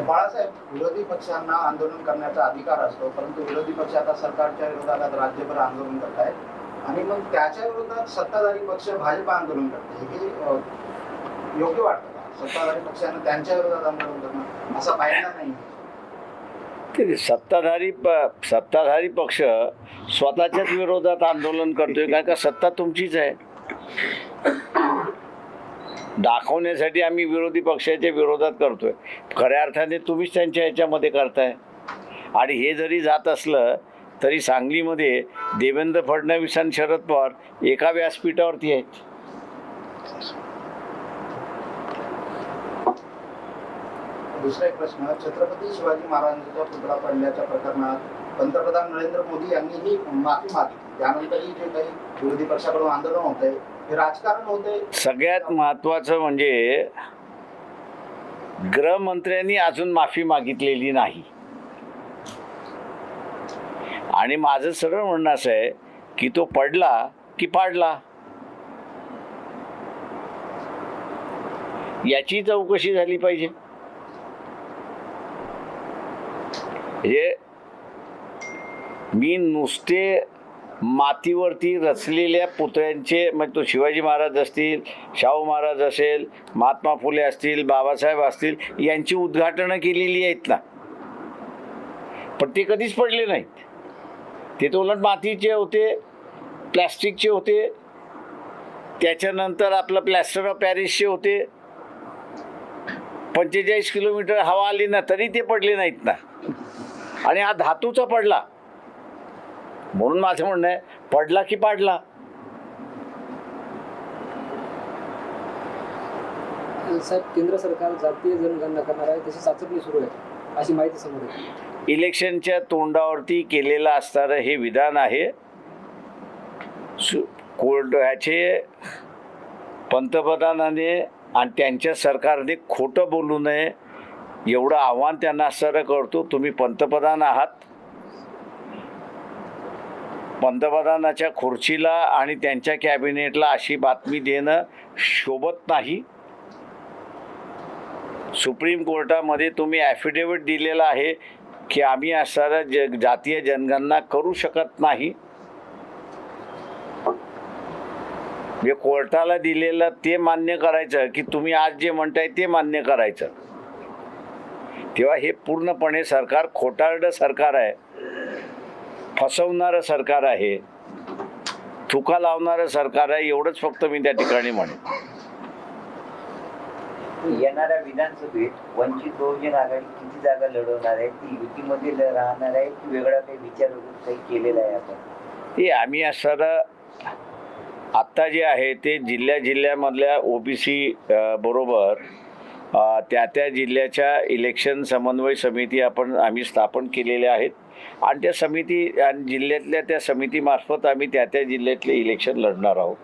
बाळासाहेब विरोधी पक्षांना आंदोलन करण्याचा अधिकार असतो परंतु विरोधी पक्ष आता सरकारच्या विरोधात राज्यभर आंदोलन करत आहेत आणि मग त्याच्या विरोधात सत्ताधारी पक्ष भाजप आंदोलन करते. हे योग्य वाटतं का? सत्ताधारी पक्षांना त्यांच्या विरोधात आंदोलन करणं असा फायदा नाही. सत्ताधारी प सत्ताधारी पक्ष स्वतःच्याच विरोधात आंदोलन करतोय कारण का सत्ता तुमचीच आहे. दाखवण्यासाठी आम्ही विरोधी पक्षाच्या विरोधात करतोय. खऱ्या अर्थाने तुम्हीच त्यांच्या ह्याच्यामध्ये करताय. आणि हे जरी जात असलं तरी सांगलीमध्ये देवेंद्र फडणवीस आणि शरद पवार एका व्यासपीठावरती आहेत. दुसरा एक प्रश्न. छत्रपती शिवाजी महाराजांचा पुतळा पडल्याच्या प्रकरणात पंतप्रधान नरेंद्र मोदी यांनीही माफी मागितली. त्यानंतरही जे काही विरोधी पक्षाकडून आंदोलन होत आहे सगळ्यात महत्वाचं म्हणजे गृहमंत्र्यांनी अजून माफी मागितलेली नाही. आणि माझं सरळ म्हणणं असं आहे की तो पडला की पाडला. याची चौकशी झाली पाहिजे. हे मी नुसते मातीवरती रचलेल्या पुतळ्यांचे म्हणजे तो शिवाजी महाराज असतील शाहू महाराज असेल महात्मा फुले असतील बाबासाहेब असतील यांची उद्घाटनं केलेली आहेत ना. पण ते कधीच पडले नाहीत. ते तर उलट मातीचे होते प्लॅस्टिकचे होते. त्याच्यानंतर आपलं प्लॅस्टर ऑफ पॅरिसचे होते. पंचेचाळीस किलोमीटर हवा आली ना तरी ते पडले नाहीत ना. आणि हा धातूचा पडला. म्हणून माझं म्हणणं आहे पडला की पाडला. साहेब केंद्र सरकार जातीय जनगणना करणार आहे तशी चाचपणी सुरू आहे अशी माहिती समोर येते. इलेक्शनच्या तोंडावरती केलेलं असणारं हे विधान आहे कोर्ट ह्याचे पंतप्रधानाने आणि त्यांच्या सरकारने खोटं बोलू नये एवढं आव्हान त्यांना असणारं करतो तुम्ही पंतप्रधान आहात. पंतप्रधानाच्या खुर्चीला आणि त्यांच्या कॅबिनेटला अशी बातमी देणं शोभत नाही. सुप्रीम कोर्टामध्ये तुम्ही ॲफिडेविट दिलेला आहे की आम्ही असणारं ज जातीय जनगणना करू शकत नाही. जे कोर्टाला दिलेलं ते मान्य करायचं की तुम्ही आज जे म्हणताय ते मान्य करायचं. तेव्हा हे पूर्णपणे सरकार खोटारडं सरकार आहे. फसवणारं सरकार आहे थुका लावणारं सरकार आहे एवढंच फक्त मी त्या ठिकाणी म्हणेन. येणाऱ्या विधानसभेत वंचित बहुजन आघाडी किती जागा लढवणार आहे ती युतीमध्ये राहणार आहे की वेगळा काही विचार काही केलेला आहे आपण? ते आम्ही असणारं आत्ता जे आहे ते जिल्ह्या जिल्ह्यामधल्या ओबीसी बरोबर त्या त्या जिल्ह्याच्या इलेक्शन समन्वय समिती आपण आम्ही स्थापन केलेल्या आहेत. आणि त्या समिती आणि जिल्ह्यातल्या त्या समितीमार्फत आम्ही त्या त्या जिल्ह्यातले इलेक्शन लढणार आहोत.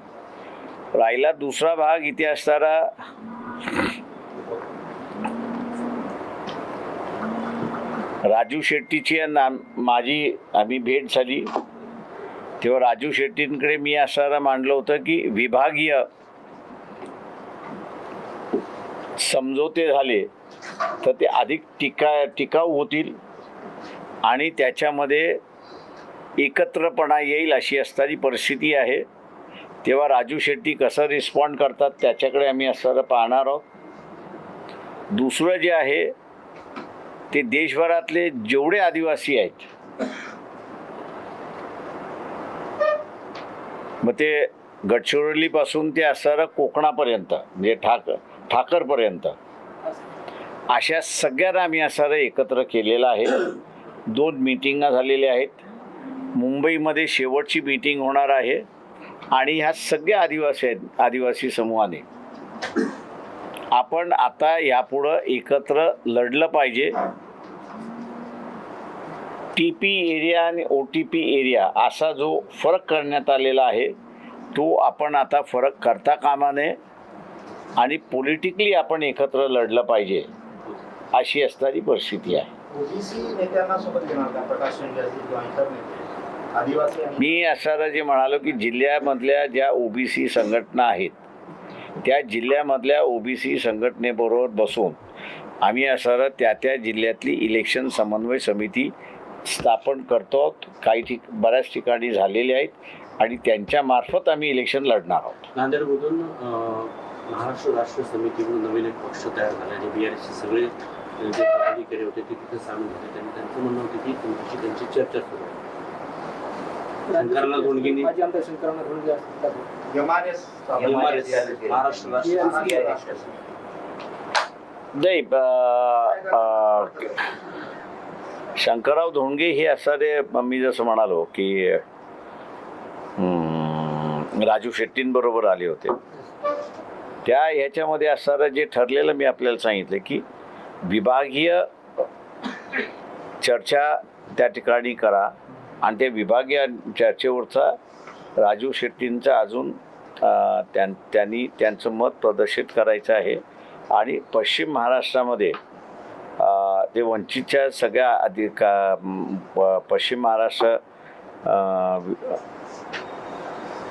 राहिला दुसरा भाग इथे असणारा राजू शेट्टीची नाम माझी आम्ही भेट झाली. तेव्हा राजू शेट्टींकडे मी असणारा मांडलं होतं की विभागीय समझोते झाले तर ते अधिक टिका टिकाऊ होतील. आणि त्याच्यामध्ये एकत्रपणा येईल अशी असणारी परिस्थिती आहे. तेव्हा राजू शेट्टी कसं रिस्पॉन्ड करतात त्याच्याकडे आम्ही असणारं पाहणार आहोत. दुसरं जे आहे ते देशभरातले जेवढे आदिवासी आहेत मग ते गडचिरोलीपासून ते असणारं कोकणापर्यंत म्हणजे ठाक ठाकरपर्यंत अशा सगळ्यांना आम्ही असणारं एकत्र केलेलं आहे. दोन मिटिंगा झालेल्या आहेत. मुंबईमध्ये शेवटची मीटिंग होणार आहे. आणि ह्या सगळ्या आदिवासी आहेत आदिवासी समूहाने. आपण आता यापुढं एकत्र लढलं पाहिजे. टी पी एरिया आणि ओ टी पी एरिया असा जो फरक करण्यात आलेला आहे तो आपण आता फरक करता कामा नये आणि पॉलिटिकली आपण एकत्र लढलं पाहिजे अशी असणारी परिस्थिती आहे. ओबीसी नेत्यांना सोबत घेणार का? प्रकाश शिंदे असतील किंवा इतर नेते? आदिवासी आणि मी असणारं जे म्हणालो की जिल्ह्यामधल्या ज्या ओबीसी संघटना आहेत त्या जिल्ह्यामधल्या ओबीसी संघटनेबरोबर बसून आम्ही असं त्या त्या जिल्ह्यातली इलेक्शन समन्वय समिती स्थापन करतो काही ठिक बऱ्याच ठिकाणी झालेले आहेत आणि त्यांच्या मार्फत आम्ही इलेक्शन लढणार आहोत. नांदेडमधून अं, महाराष्ट्र राष्ट्र समिती म्हणून नवीन एक पक्ष तयार झाला आणि बी आर सगळे अं, जे पदाधिकारी होते ते तिथे सामील होते. त्यांनी त्यांचं म्हणणं होतं की तुमची त्यांची चर्चा सुरू आहे. शंकरला धोंडगेंनी- माजी आमदार शंकरांना धोंडगे असतात. एमआरएस MRS, महाराष्ट्र राष्ट्र हे नाही ब- अ, शंकरराव धोंडगे हे असणारे मी जसं म्हणालो की हम्म, राजू शेट्टींबरोबर आले होते. त्या ह्याच्यामध्ये असणारं जे ठरलेलं मी आपल्याला सांगितलं की विभागीय चर्चा त्या ठिकाणी करा. आणि ते विभागीय चर्चेवरचा राजू शेट्टींचा अजून त्यां त्यांनी त्यांचं मत प्रदर्शित करायचं आहे. आणि पश्चिम महाराष्ट्रामध्ये ते वंचितच्या सगळ्या अधिक प- पश्चिम महाराष्ट्र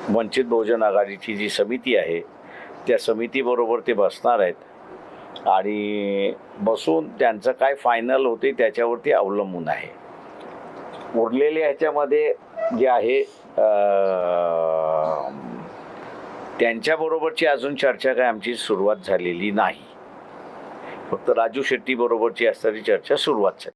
वंचित बहुजन आघाडीची जी समिती आहे त्या समितीबरोबर ते बसणार आहेत. आणि बसून त्यांचं काय फायनल होते त्याच्यावरती अवलंबून आहे. उरलेले ह्याच्यामध्ये जे आहे त्यांच्याबरोबरची अजून चर्चा काय आमची सुरुवात झालेली नाही. फक्त राजू शेट्टी बरोबरची असणारी चर्चा सुरुवात झाली.